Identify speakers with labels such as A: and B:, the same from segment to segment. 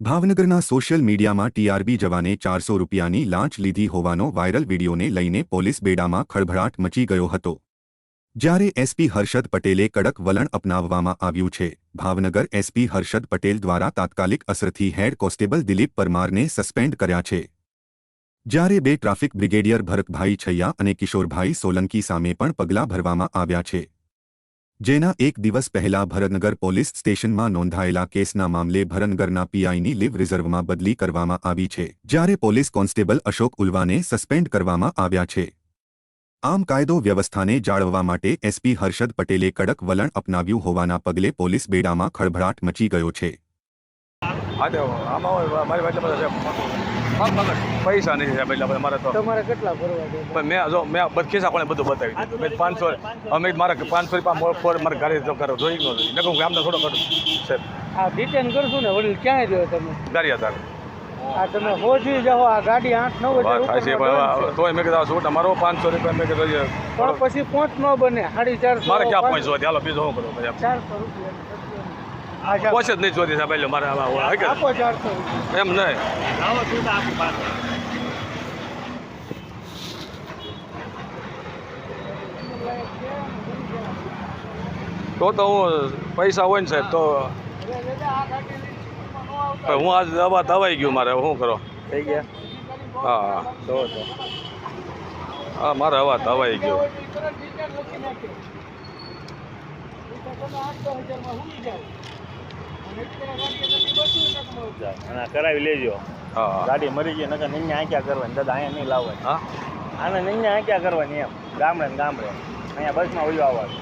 A: ભાવનગરના સોશિયલ મીડિયામાં ટીઆરબી જવાને ચારસો રૂપિયાની લાંચ લીધી હોવાનો વાયરલ વિડીયોને લઈને પોલીસ બેડામાં ખળભળાટ મચી ગયો હતો. જ્યારે એસપી હર્ષદ પટેલે કડક વલણ અપનાવવામાં આવ્યું છે, ભાવનગર એસપી હર્ષદ પટેલ દ્વારા તાત્કાલિક અસરથી હેડ કોન્સ્ટેબલ દિલીપ પરમારને સસ્પેન્ડ કર્યા છે. જ્યારે બે ટ્રાફિક બ્રિગેડિયર ભરતભાઈ છૈયા અને કિશોરભાઈ સોલંકી સામે પણ પગલાં ભરવામાં આવ્યા છે. જેના એક દિવસ પહેલા ભરતનગર પોલીસ સ્ટેશનમાં નોંધાયેલા કેસના મામલે ભરતનગરના પીઆઈની લીવ રિઝર્વમાં બદલી કરવામાં આવી છે, જ્યારે પોલીસ કોન્સ્ટેબલ અશોક ઉલવાને સસ્પેન્ડ કરવામાં આવ્યા છે. આમ કાયદો વ્યવસ્થાને જાળવવા માટે એસપી હર્ષદ પટેલે કડક વલણ અપનાવ્યું હોવાના પગલે પોલીસ બેડામાં ખળભળાટ મચી ગયો છે.
B: હા તો આમાં મારી પાસે બધા પૈસા નથી સાહેબ એટલે મારે તો
C: તમારે કેટલા ભરવા
B: પણ મેં જો મેં ખિસ્સા કોણે બધું બતાવી દીધું મેં પાંચસો અમે મારા પાંચસો રૂપિયા ફોર મારા ગાડી તો કરો જોઈ ન જોઈ હું ગામનો થોડો કરું સાહેબ
C: આ ડિટેન કરશું ને વડીલ ક્યાં રહ્યો તમે?
B: ગાડી હતા
C: આ તમે હોજી જાઓ આ ગાડી આઠ નવ
B: પણ
C: છે.
B: તોય મેં કીધું આ છૂટ પાંચસો રૂપિયા મેં કીધું
C: પણ પછી પોંચ ન બને સાડી ચારસો
B: મારે ક્યાં પહોંચવા ચાલો બીજો શું કરું?
C: ચારસો રૂપિયા.
B: પહોંચે જ નહીં જોતી સાહેબ એટલે મારે
C: આવા આવી રૂપિયા
B: એમ નહીં. તો તો હું પૈસા હોય ને સાહેબ તો હું આજ દવા દવાઈ ગયું મારે શું કરો?
C: થઈ ગયા?
B: હા. હા
C: તો તો.
B: હા મારે હવા દવાઈ ગયો.
D: કરાવી લેજો. ગાડી મરી ગઈ નકર નિંજા આંક્યા કરવાની. દાદા અહીંયા નહીં લાવવાની.
B: હા?
D: આને નિંજા આંક્યા કરવાની એમ. ગામડે ને ગામડે. અહીંયા બસમાં વયું આવવાનું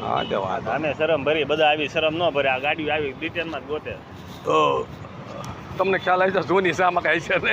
B: હા તે વાત
D: અમે શરમ ભરી બધા આવી શરમ ન ભરે. આ ગાડી આવી ડિટેલમાં જ ગોતે.
B: તો તમને ખ્યાલ આવી તો જૂની શામાં કાંઈ છે ને.